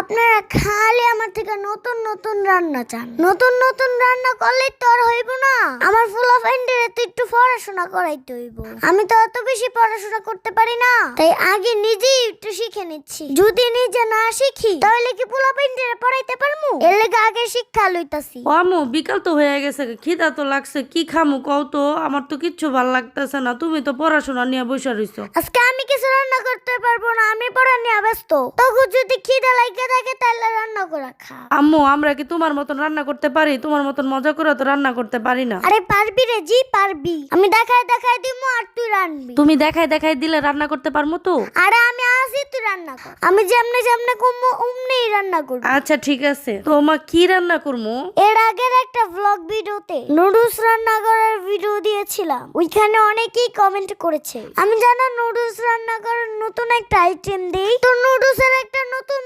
আপনারা খালি আমার থেকে নতুন নতুন রান্না চান। নতুন নতুন রান্না করলে তো আর হইব না। আমার ফুল অফ এন্ডের তো একটু পড়াশোনা করাইতে হইব। আমি তো অত বেশি পড়াশোনা করতে পারি না। তাই আগে নিজেই একটু শিখে নিচ্ছি। যদি নিজে না শিখি তাহলে কি ফুল অফ এন্ডের পড়াইতে পারমু? এর লেগে আগে শিক্ষা লইতাছি। আম্মু বিকাল তো হয়ে গেছে খিদা তো লাগছে। কি খামু কও তো? আমার তো কিচ্ছু ভালো লাগতেছে না। তুমি তো পড়াশোনা নিয়ে বসে রইছো। আজকে আমি কিছু রান্না করতে পারব না। আমি পড়া নিয়ে ব্যস্ত। তখন যদি খিদে লাগে থাকে তাহলে রান্না করে আম্মু আমরা কি তোমার মতন রান্না করতে পারি? তোমার মতন মজা করে তো রান্না করতে পারি না। আরে পারবি রে জি পারবি। আমি দেখাই দেখাই দিমু আর তুই রানবি। তুমি দেখাই দেখাই দিলে রান্না করতে পারমু তো? আরে আমি আসি তুই রান্না কর। আমি যেমনে যেমনে অমনেই রান্না করব। আচ্ছা ঠিক আছে। তো মা কি রান্না করব এর আগের একটা ভ্লগ ভিডিওতে নুডলস রান্না করার ভিডিও দিয়েছিলাম। ওইখানে অনেকেই কমেন্ট করেছে। আমি জানো নুডলস রান্না করার নতুন একটা আইটেম দেই। তো নুডলস এর একটা নতুন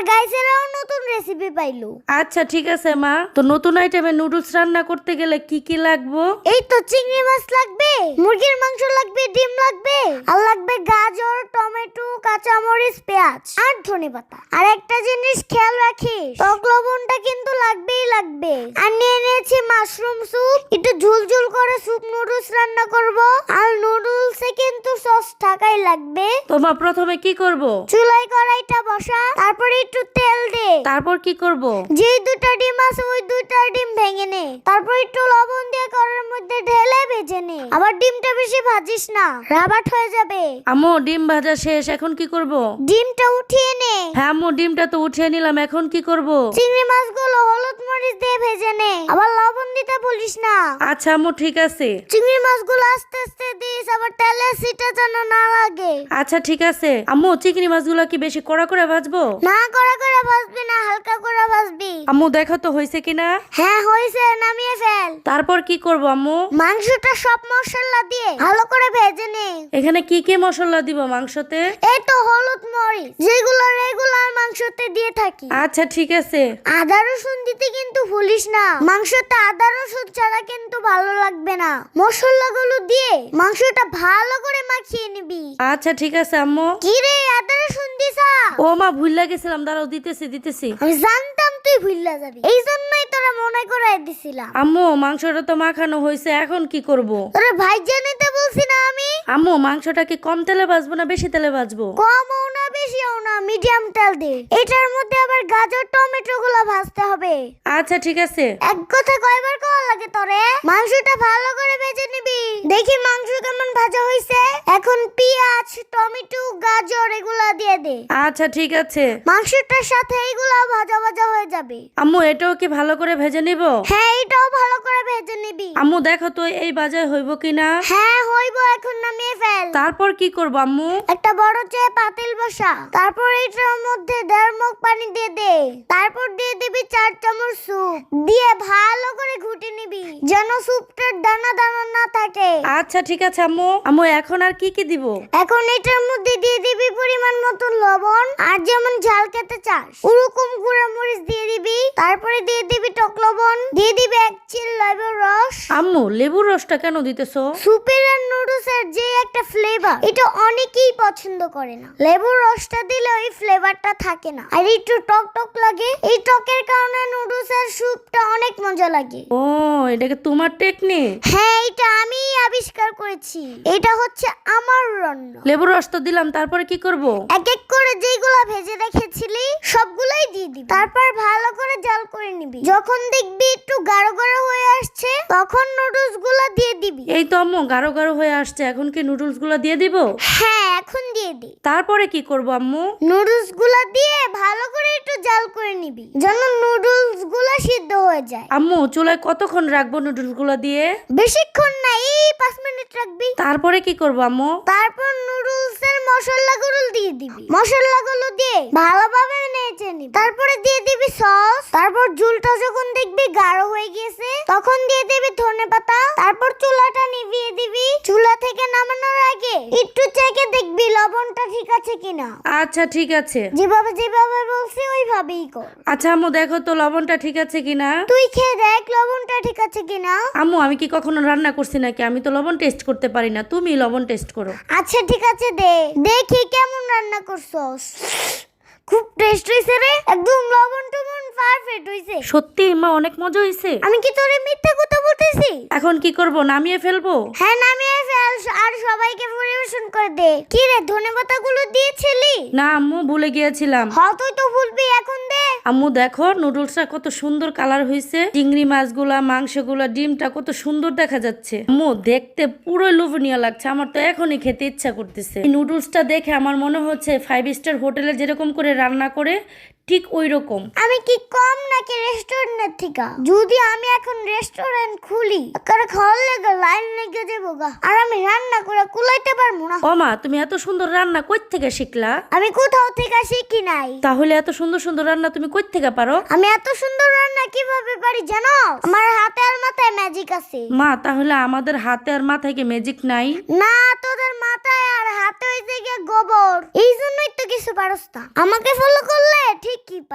আমার গাইসেরাও নতুন রেসিপি পাইলো। আচ্ছা ঠিক আছে মা। তো নতুন আইটেমে নুডলস রান্না করতে গেলে কি কি লাগবো? এই তো চিংড়ি মাছ লাগবে মুরগির মাংস লাগবে ডিম লাগবে আর লাগবে গাজর টমেটো কাঁচামরিচ পেঁয়াজ আর ধনেপাতা আর একটা জিনিস খেয়াল রাখিস টক লবণটা কিন্তু লাগবেই লাগবে। আর নিয়ে নিয়েছি মাশরুম স্যুপ। একটু ঝুলঝুল করে স্যুপ নুডলস রান্না করব। আর নুডলসে কিন্তু সস থাকাই লাগবে। তো মা প্রথমে কি করব? চুলাই কড়াইটা বসা তারপরে একটু তেল দে। তারপর কি করব? যে দুটা ডিম আছে ওই দুটা ডিম ভেঙে নে। তারপর একটু লবণ দিয়ে কড়াইয়ের মধ্যে ঢেলে ভেজে নে। আবার ডিমটা বেশি ভাজিস না রাবাট হয়ে যাবে। আম্মু ডিম ভাজা শেষ এখন কি করব? ডিমটা উঠিয়ে নে। হ্যাঁ আম্মু ডিমটা তো উঠিয়ে নিলাম এখন কি করব? চিংড়ি মাছগুলো হলুদ মরিচ দিয়ে ভেজে নে। আবার লবণ দিতে ভুলিস না। আচ্ছা আম্মু ঠিক আছে। চিংড়ি মাছগুলো আস্তে আস্তে দিস আবার তেলে সিটা যেন না লাগে। আচ্ছা ঠিক আছে। আম্মু চিংড়ি মাছগুলো কি বেশি কড়া করে ভাজবো? না করে করে ভাজবি না হালকা করে ভাজবি। আম্মু দেখো তো হয়েছে কিনা হ্যাঁ হয়েছে নামিয়ে ফেল। তারপর কি করব আম্মু? মাংসটা সব মশলা দিয়ে ভালো করে ভেজে নে। এখানে কি কি মশলা দিব মাংসতে? এই তো হলুদ মরিচ যেগুলো রেগুলার মাংসতে দিয়ে থাকি। আচ্ছা ঠিক আছে। আদা রসুন দিতে কিন্তু ভুলিস না। মাংসতে আদা রসুন ছাড়া কিন্তু ভালো লাগবে না। মশলাগুলো দিয়ে মাংসটা ভালো করে মাখিয়ে নিবি। আচ্ছা ঠিক আছে আম্মু। কি রে আদা রসুন দিসা ও মা ভুল গেছিলাম দাঁড়াও দিতেছি দিতেছি। আমি জানতাম তুই ভুললা যাবি। এই জন্যই তোরা মনে করাই দিছিলাম। আম্মু মাংসটা তো মাখানো হয়েছে এখন কি করব? তোরা ভাই জানিতে বলছি না আমি। আম্মু মাংসটা কি কম তেলে ভাজবো না বেশি তেলে ভাজবো? কমও না বেশিও না মিডিয়াম তেল দে। এটার মধ্যে আবার গাজর টমেটো গুলো ভাজতে হবে। আচ্ছা ঠিক আছে। এক কথা কয়বার কওয়া লাগে তোরে? মাংসটা ভালো করে ভেজে নিবি। দেখি মাংস কেমন ভাজা হইছে। এখন পেঁয়াজ টমেটো গাজর এগুলা দিয়ে দে। আচ্ছা ঠিক আছে। মাংসটার সাথে এগুলা ভাজা ভাজা হয়ে যাবে। আম্মু এটাও কি ভালো করে ভেজে নিব? হ্যাঁ এটাও ভালো করে ভেজে নিবি। আম্মু দেখো তো এই বাজার হইব কিনা? হ্যাঁ হইব এখন নামিয়ে ফেল। তারপর কি করব আম্মু? একটা বড় চেয়ে পাতিল বসা। তারপর এটার মধ্যে দেড় মগ পানি দিয়ে দে। তারপর দিয়ে দিবি চার চামচ স্যুপ। দিয়ে ভালো করে ঘুটে নিবি যেন স্যুপটার দানা দানা না থাকে। আচ্ছা ঠিক আছে আম্মু। আম্মু এখন আর কি কি দিব? এখন এটার মধ্যে দিয়ে দিবি পরিমাণ মতো লবণ আর যেমন ঝাল খেতে চাস। ওরকম গুঁড়া মরিচ দিয়ে দিবি তারপরে দিয়ে দিবি টক লবণ। দিয়ে দিবি এক চিল লেবুর রস আম্মু লেবুর রসটা কেন দিতেছো? সুপের আর নুডলসের যে একটা ফ্লেভার এটা অনেকেই পছন্দ করে না। লেবুর রসটা দিলে ওই ফ্লেভারটা থাকে না। আর একটু টক টক লাগে এই টকের কারণে নুডলসের স্যুপটা অনেক মজা লাগে। ও এটাকে তোমার টেকনিক হ্যাঁ এটা আমি আবিষ্কার করেছি। এটা হচ্ছে আমার রান্না লেবুর রস তো দিলাম তারপরে কি করব? এক এক করে ভেজে রেখেছিলি, সবগুলোই দিয়ে দিবি। তারপর ভালো করে জাল করে নিবি। যখন দেখবি একটু গাঢ় গাঢ় হয়ে আসছে, তখন নুডলসগুলো দিয়ে দিবি? এই তো আম্মু গাঢ় গাঢ় হয়ে আসছে। এখন কি নুডলসগুলো দিয়ে দিব? হ্যাঁ এখন দিয়ে দে। তারপরে কি করব আম্মু? নুডলসগুলা দিয়ে ভালো করে একটু জাল করে নিবি যেন নুডলসগুলা সিদ্ধ হয়ে যায়। আম্মু চুলায় কতক্ষণ রাখব নুডলসগুলো দিয়ে? বেশিক্ষণ না এই পাঁচ মিনিট রাখবি। তারপরে কি করব আম্মু? তারপর নুডলস এর মশলাগুলো দিয়ে দিবি। মশলাগুলো দিয়ে ভালোভাবে নেড়ে নিবি। তারপরে দিয়ে দিবি সস। তারপর ঝুলটা যখন দেখবি গাঢ় হয়ে গিয়েছে তখন দিয়ে দিবি ধনে পাতা তারপর চুলাটা নিভিয়ে দিবি। চুলা থেকে নামানোর আগে একটু চেকে দেখবি লবণটা ঠিক আছে কিনা। আচ্ছা ঠিক আছে। যেভাবে যেভাবে বলছি ওইভাবেই কর। আচ্ছা আম্মু দেখো তো লবণটা ঠিক আছে কিনা। তুই খেয়ে দেখ লবণটা ঠিক আছে কিনা। আম্মু আমি কি কখনো রান্না করছি নাকি? আমি তো লবণ টেস্ট করতে পারি না। তুমি লবণ টেস্ট করো। আচ্ছা ঠিক আছে দে। দেখি কেমন রান্না করছস। খুব টেস্ট হইছে রে। একদম লবণ টবণ পারফেক্ট হইছে। সত্যি মা অনেক মজা হয়েছে আমি কি তোরে মিথ্যা বলতেছি? এখন কি করব নামিয়ে ফেলব? হ্যাঁ নামিয়ে ফেল আর সবাইকে পরিবেশন করে দে। কি রে ধনে পাতাগুলো দিয়েছিলি? না আম্মু ভুলে গিয়েছিলাম। হ তুই তো ভুলবি এখন দে। আম্মু দেখো নুডলসটা কত সুন্দর কালার হয়েছে। চিংড়ি মাছগুলা মাংসগুলা ডিমটা কত সুন্দর দেখা যাচ্ছে। আম্মু দেখতে পুরো লোভনীয় লাগছে আমার তো এখনই খেতে ইচ্ছা করতেছে। এই নুডলসটা দেখে আমার মনে হচ্ছে ফাইভ স্টার হোটেলে যেরকম করে রান্না করে ঠিক ওই রকম আমি কি কম নাকি রেস্টুরেন্টের থেকে? যদি আমি এখন রেস্টুরেন্ট খুলি কারণ খাওয়ার লেগে লাইন লেগে যাব গা। আর আমি রান্না করে কুলাইতে পারব না। ও মা তুমি এত সুন্দর রান্না কই থেকে শিখলা? আমি কোথাও থেকে শিখি নাই। তাহলে এত সুন্দর সুন্দর রান্না তুমি কই থেকে পারো? আমি এত সুন্দর রান্না কীভাবে পারি জানো? আমার হাতে আর মাথায় ম্যাজিক আছে। মা তাহলে আমাদের হাতে আর মাথায় কি ম্যাজিক নাই? না তোদের মাথায় গিয়ে গোবর এই জন্যই তো কিছু পারস না। আমাকে ফলো করলে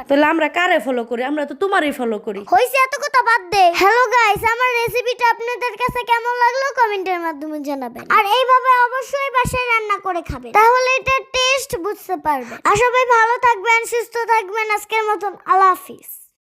তাহলে আমরা কারে ফলো করি? আমরা তো তোমারই ফলো করি। হইছে এত কথা বাদ দে। হ্যালো গাইস আমার রেসিপিটা আপনাদের কাছে কেমন লাগল কমেন্টের মাধ্যমে জানাবেন। আর এইভাবে অবশ্যই বাসায় রান্না করে খাবেন। তাহলে এটা টেস্ট বুঝতে পারবেন। আর সবাই ভালো থাকবেন সুস্থ থাকবেন। আজকের মতন আল্লাহ হাফিজ।